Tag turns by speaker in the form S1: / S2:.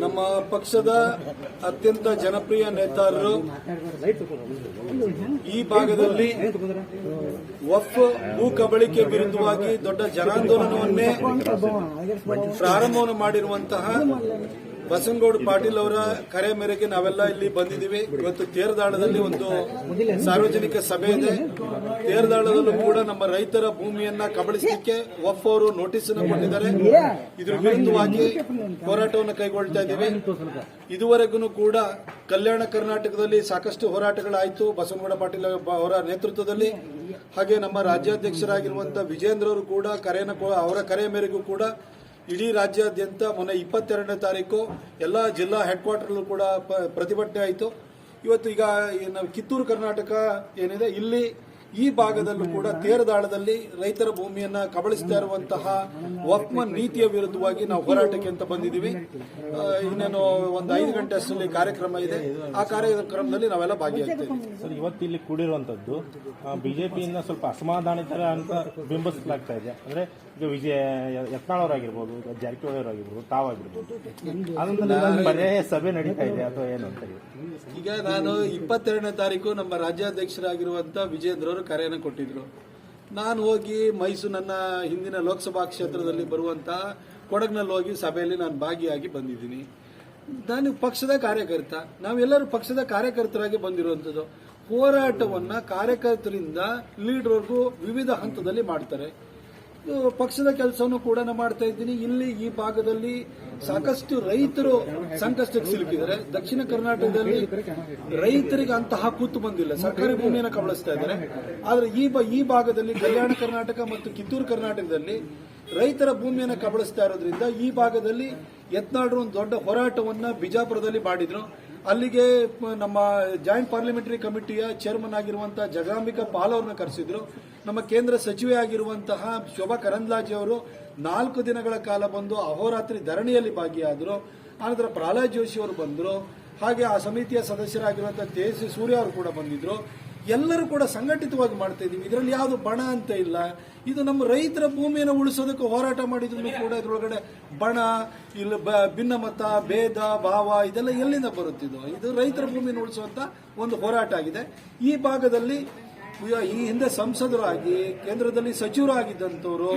S1: ನಮ್ಮ ಪಕ್ಷದ ಅತ್ಯಂತ ಜನಪ್ರಿಯ ನೇತಾರರು ಈ ಭಾಗದಲ್ಲಿ ವಫ್ ಭೂ ಕಬಳಿಕೆ ವಿರುದ್ಧವಾಗಿ ದೊಡ್ಡ ಜನಾಂದೋಲನವನ್ನೇ ಪ್ರಾರಂಭವನ್ನು ಮಾಡಿರುವಂತಹ ಬಸನಗೌಡ ಪಾಟೀಲ್ ಅವರ ಕರೆ ಮೇರೆಗೆ ನಾವೆಲ್ಲ ಇಲ್ಲಿ ಬಂದಿದ್ದೀವಿ. ಇವತ್ತು ತೇರದಾಳದಲ್ಲಿ ಒಂದು ಸಾರ್ವಜನಿಕ ಸಭೆ ಇದೆ. ತೇರದಾಳದಲ್ಲೂ ಕೂಡ ನಮ್ಮ ರೈತರ ಭೂಮಿಯನ್ನ ಕಬಳಿಸಲಿಕ್ಕೆ ಒಫ್ ಅವರು ನೋಟಿಸ್ ಅನ್ನು ಕೊಟ್ಟಿದ್ದಾರೆ. ಇದ್ರ ವಿರುದ್ಧವಾಗಿ ಹೋರಾಟವನ್ನು ಕೈಗೊಳ್ತಾ ಇದ್ದೀವಿ. ಇದುವರೆಗೂ ಕೂಡ ಕಲ್ಯಾಣ ಕರ್ನಾಟಕದಲ್ಲಿ ಸಾಕಷ್ಟು ಹೋರಾಟಗಳಾಯಿತು. ಬಸವನಗೌಡ ಪಾಟೀಲ್ ಅವರ ನೇತೃತ್ವದಲ್ಲಿ. ಹಾಗೆ ನಮ್ಮ ರಾಜ್ಯಾಧ್ಯಕ್ಷರಾಗಿರುವಂತಹ ವಿಜೇಂದ್ರ ಅವರು ಕೂಡ ಕರೆಯನ್ನು ಅವರ ಕರೆ ಮೇರೆಗೂ ಕೂಡ ಇಡೀ ರಾಜ್ಯಾದ್ಯಂತ ಮೊನ್ನೆ ಇಪ್ಪತ್ತೆರಡನೇ ತಾರೀಕು ಎಲ್ಲ ಜಿಲ್ಲಾ ಹೆಡ್ ಕ್ವಾರ್ಟರ್ಲೂ ಕೂಡ ಪ್ರತಿಭಟನೆ ಆಯಿತು. ಇವತ್ತು ಈಗ ಕಿತ್ತೂರು ಕರ್ನಾಟಕ ಏನಿದೆ, ಇಲ್ಲಿ ಈ ಭಾಗದಲ್ಲೂ ಕೂಡ ತೇರದಾಳದಲ್ಲಿ ರೈತರ ಭೂಮಿಯನ್ನ ಕಬಳಿಸ್ತಾ ಇರುವಂತಹ ವಕ್ಮನ್ ನೀತಿಯ ವಿರುದ್ಧವಾಗಿ ನಾವು ಹೋರಾಟಕ್ಕೆ ಅಂತ ಬಂದಿದ್ದೀವಿ. ಇನ್ನೇನು ಒಂದು ಐದು ಗಂಟೆ ಅಷ್ಟರಲ್ಲಿ ಕಾರ್ಯಕ್ರಮ ಇದೆ. ಆ ಕಾರ್ಯಕ್ರಮದಲ್ಲಿ ನಾವೆಲ್ಲ ಭಾಗಿಯಾಗ್ತೇವೆ.
S2: ಸರ್ ಇವತ್ತು ಇಲ್ಲಿ ಕೂಡಿರುವಂತದ್ದು ಬಿಜೆಪಿಯಿಂದ ಸ್ವಲ್ಪ ಅಸಮಾಧಾನಿತರ ಅಂತ ಬಿಂಬಿಸಲಾಗ್ತಾ ಇದೆ. ಅಂದ್ರೆ ಈಗ ವಿಜಯ ಯತ್ನಾಳ್ ಅವರಾಗಿರ್ಬೋದು ಜಾರಕಿಹೊಳಿ ಅವರಾಗಿರ್ಬೋದು ತಾವಾಗಿರ್ಬೋದು ಪರ್ಯಾಯ ಸಭೆ ನಡೀತಾ ಇದೆ ಅಥವಾ ಏನು ಅಂತ
S1: ಈಗ ನಾನು ಇಪ್ಪತ್ತೆರಡನೇ ತಾರೀಕು ನಮ್ಮ ರಾಜ್ಯಾಧ್ಯಕ್ಷರಾಗಿರುವಂತ ವಿಜೇಂದ್ರ ಅವರು ಕರೆಯನ್ನು ಕೊಟ್ಟಿದ್ರು. ನಾನು ಹೋಗಿ ಮೈಸೂರು ನನ್ನ ಹಿಂದಿನ ಲೋಕಸಭಾ ಕ್ಷೇತ್ರದಲ್ಲಿ ಬರುವಂತಹ ಕೊಡಗಿನಲ್ಲಿ ಹೋಗಿ ಸಭೆಯಲ್ಲಿ ನಾನು ಭಾಗಿಯಾಗಿ ಬಂದಿದ್ದೀನಿ. ನಾನು ಪಕ್ಷದ ಕಾರ್ಯಕರ್ತ. ನಾವೆಲ್ಲರೂ ಪಕ್ಷದ ಕಾರ್ಯಕರ್ತರಾಗಿ ಬಂದಿರುವಂಥದ್ದು. ಹೋರಾಟವನ್ನ ಕಾರ್ಯಕರ್ತರಿಂದ ಲೀಡ್ವರೆಗೂ ವಿವಿಧ ಹಂತದಲ್ಲಿ ಮಾಡ್ತಾರೆ. ಪಕ್ಷದ ಕೆಲಸವನ್ನು ಕೂಡ ಮಾಡ್ತಾ ಇದ್ದೀನಿ. ಇಲ್ಲಿ ಈ ಭಾಗದಲ್ಲಿ ಸಾಕಷ್ಟು ರೈತರು ಸಂಕಷ್ಟಕ್ಕೆ ಸಿಲುಕಿದ್ದಾರೆ. ದಕ್ಷಿಣ ಕರ್ನಾಟಕದಲ್ಲಿ ರೈತರಿಗೆ ಅಂತಹ ಕೂತು ಬಂದಿಲ್ಲ. ಸರ್ಕಾರಿ ಭೂಮಿಯನ್ನು ಕಬಳಿಸ್ತಾ ಇದ್ದಾರೆ. ಆದ್ರೆ ಈ ಈ ಭಾಗದಲ್ಲಿ ಕಲ್ಯಾಣ ಕರ್ನಾಟಕ ಮತ್ತು ಕಿತ್ತೂರು ಕರ್ನಾಟಕದಲ್ಲಿ ರೈತರ ಭೂಮಿಯನ್ನು ಕಬಳಿಸ್ತಾ ಇರೋದ್ರಿಂದ ಈ ಭಾಗದಲ್ಲಿ ಯತ್ನಾಳರು ಒಂದು ದೊಡ್ಡ ಹೋರಾಟವನ್ನ ಬಿಜಾಪುರದಲ್ಲಿ ಮಾಡಿದ್ರು. ಅಲ್ಲಿಗೆ ನಮ್ಮ ಜಾಯಿಂಟ್ ಪಾರ್ಲಿಮೆಂಟರಿ ಕಮಿಟಿಯ ಚೇರ್ಮನ್ ಆಗಿರುವಂತಹ ಜಗಾಂಬಿಕಾ ಪಾಲ್ ಅವ್ರನ್ನ ಕರೆಸಿದ್ರು. ನಮ್ಮ ಕೇಂದ್ರ ಸಚಿವೆ ಆಗಿರುವಂತಹ ಶೋಭಾ ಕರಂದ್ಲಾಜೆ ಅವರು ನಾಲ್ಕು ದಿನಗಳ ಕಾಲ ಬಂದು ಅಹೋರಾತ್ರಿ ಧರಣಿಯಲ್ಲಿ ಭಾಗಿಯಾದರು, ಆನಂತರ ಪ್ರಹ್ಲಾದ್ ಜೋಶಿ ಅವರು ಬಂದರು, ಹಾಗೆ ಆ ಸಮಿತಿಯ ಸದಸ್ಯರಾಗಿರುವಂತಹ ತೇಜಸ್ವಿ ಸೂರ್ಯ ಅವರು ಕೂಡ ಬಂದಿದ್ರು. ಎಲ್ಲರೂ ಕೂಡ ಸಂಘಟಿತವಾಗಿ ಮಾಡ್ತಾ ಇದೀವಿ ಇದರಲ್ಲಿ ಯಾವುದು ಬಣ ಅಂತ ಇಲ್ಲ. ಇದು ನಮ್ಮ ರೈತರ ಭೂಮಿಯನ್ನು ಉಳಿಸೋದಕ್ಕೆ ಹೋರಾಟ ಮಾಡಿದ್ರು ಕೂಡ ಇದರೊಳಗಡೆ ಬಣ, ಇಲ್ಲ ಭಿನ್ನಮತ, ಭೇದ, ಭಾವ ಇದೆಲ್ಲ ಎಲ್ಲಿಂದ ಬರುತ್ತಿದ್ದು ಇದು ರೈತರ ಭೂಮಿಯನ್ನು ಉಳಿಸುವಂತ ಒಂದು ಹೋರಾಟ ಆಗಿದೆ. ಈ ಭಾಗದಲ್ಲಿ ಈ ಹಿಂದೆ ಸಂಸದರಾಗಿ ಕೇಂದ್ರದಲ್ಲಿ ಸಚಿವರಾಗಿದ್ದಂಥವ್ರು